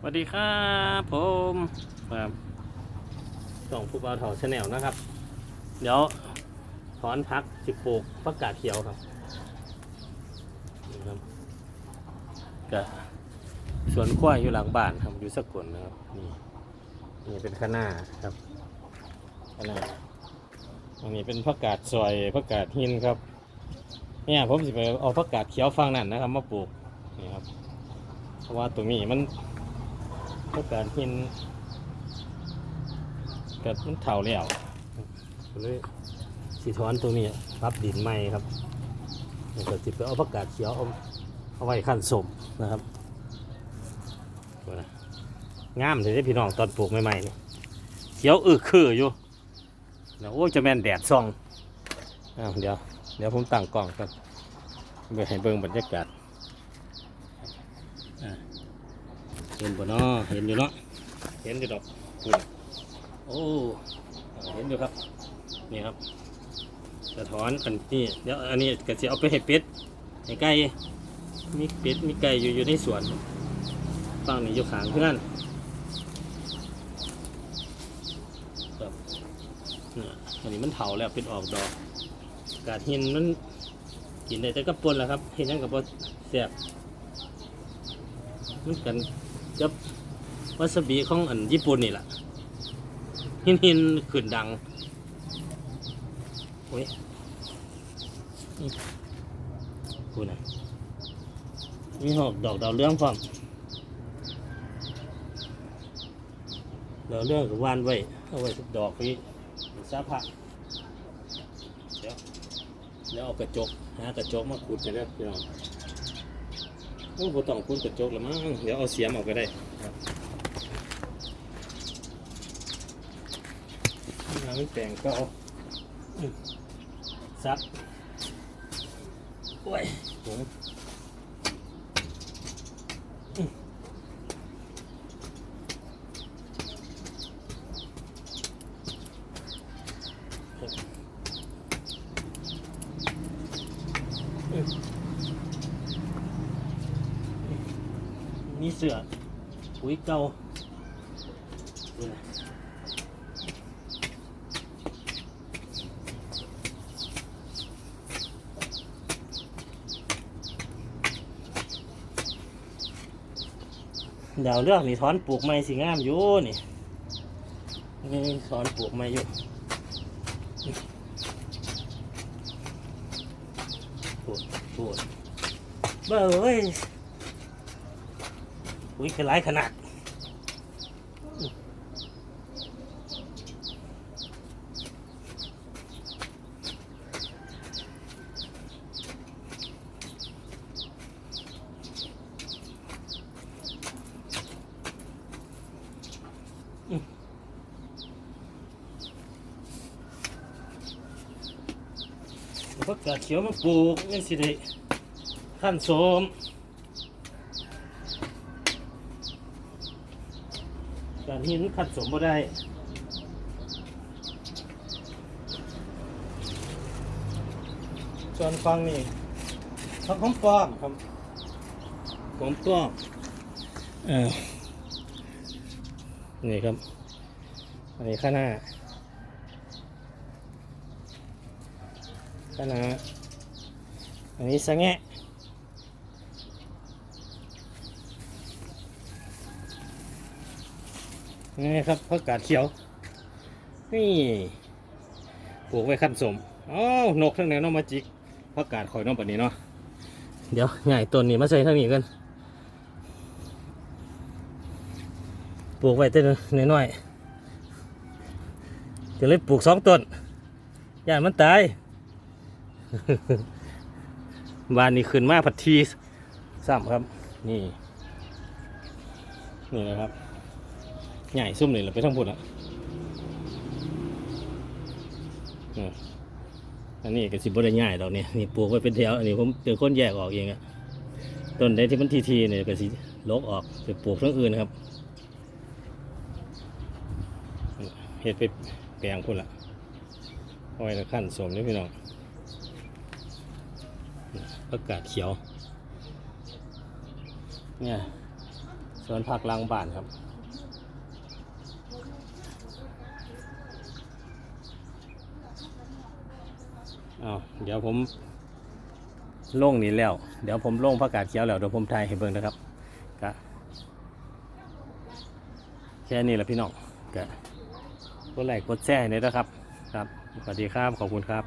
สวัสดีครับผมครับส่องผู้บ่าวเถาชาแนลนะครับ เดี๋ยวถอนพักสิปลูกประกาศเขียวครับนี่ครับก็สวนกล้วยอยู่หลังบ้านครับอยู่สกลนะครับนี่นี่เป็นข้างหน้าครับข้างหน้าอันนี้เป็นผักกาดซอยผักกาดหินครับเนี่ยผมจะไปเอาผักกาดเขียวฟังนั่นนะครับ มาปลูกนี่ครับเพราะว่าตรงนี้มัน ก็การหินเกิดมันเถ่าแล้วเลยสีท้อนตรงนี้รับดินใหม่ครับก็จิไปเอาประกาศเขียวเอาเอาไว้ขั้นสมนะครับงามเลยพี่น้องตอนปลูกใหม่ๆนี่เขียวอึคืออยู่แล้วโอ้จะแม่นแดดส่องอ้าวเดี๋ยวเดี๋ยวผมตั้งกล้องกันเพื่อให้เบิ่งบรรยากาศ เห็นบ่เนาะเห็นอยู่เนาะเห็นอยู่ดอกคุณโอ้เห็นอยู่ครับนี่ครับสะท้อนอันนี้เดี๋ยวอันนี้ก็จะเอาไปให้เป็ดให้ไก่มีเป็ดมีไก่อยู่อยู่ในสวนฟังนี่อยู่ขางเพื่อนครับเนี่ยอันนี้มันเถาแล้วเป็นออกดอกกาดหินมันกินได้แต่กระปนแหละครับเห็นยังกับว่าแซ่บมันกัน กับวาซาบิของอันญี่ปุ่นนี่แหละหินหินขึ้นดังโอ้ยกูนะมีหอกดอกดาวเรื่องพร้อมดาวเรื่องกับวานไว้เอาไว้สักดอกพี่ซาพะเดี๋ยวเดี๋ยวเอากระจกหากระจกมาขุดกันเด้อพี่น้อง โอ้โหต้องคุณกระจกแล้วมั้ง เดี๋ยวเอาเสียมออกก็ได้ครับน้ำแปลงก็เอาอืมซับโอ้ยผมอืมอืม มีเสือปุ๋ยเก่าดูนะดาวเลือกนี่ถอนปลูกไม้สิงามอยู่นี่นี่ถอนปลูกไม้อยู่ปวดปวดเบ้อเว้ย อุ้ยคือหลายขนาดอืมแล้วก็กาดเขียวมาปลูกนี่สิได้ขั้นโสม การหินขัดสมบ่ได้ส่วนฟังนี่พักของปลอมครับของปลอมเออนี่ครับ อันนี้ข้างหน้าข้างหน้าอันนี้สะแงะ นี่ครับผักกาดเขียว นี่ปลูกไว้ขั้นสมอ้าวนกทั้งแนวน้องมาจิกผักกาดคอยน้องปนี้เนาะเดี๋ยวใหญ่ต้นนี้มาใส่ทางนี้กันปลูกไว้แต่น้อยๆจะเลยปลูกสองต้นย่านมันตายบ้านนี้ขึ้นมาผัดทีซ้ำครับ นี่ นี่นะครับ ใหญ่ซุ่มเลยเราไปทั้งพุ่นอะอันนี้ก็สิบ่ได้ง่ายดอกนี่ยนี่ปลูกไว้เป็นแถวอันนี้ผมเจอคนแยกออกเองอะต้นใดที่มันทีทีๆเนี่ยก็สิลกออกไปปลูกทั้งอื่นครับเฮ็ดไปแปลงพุ่นละเอาไว้ละขั้นสมนี่พี่น้องอากาศเขียว เนี่ยสวนผักลังบ้านครับ อ้าเดี๋ยวผมลงนี้แล้ว เดี๋ยวผมลงผักกาดเขียวแล้วเดี๋ยวผมถ่ายให้เบิ่งนะครับกะแค่นี้แหละพี่น้องกะกดไลค์กดแชร์ให้หน่อยนะครับ ครับสวัสดีครับขอบคุณครับ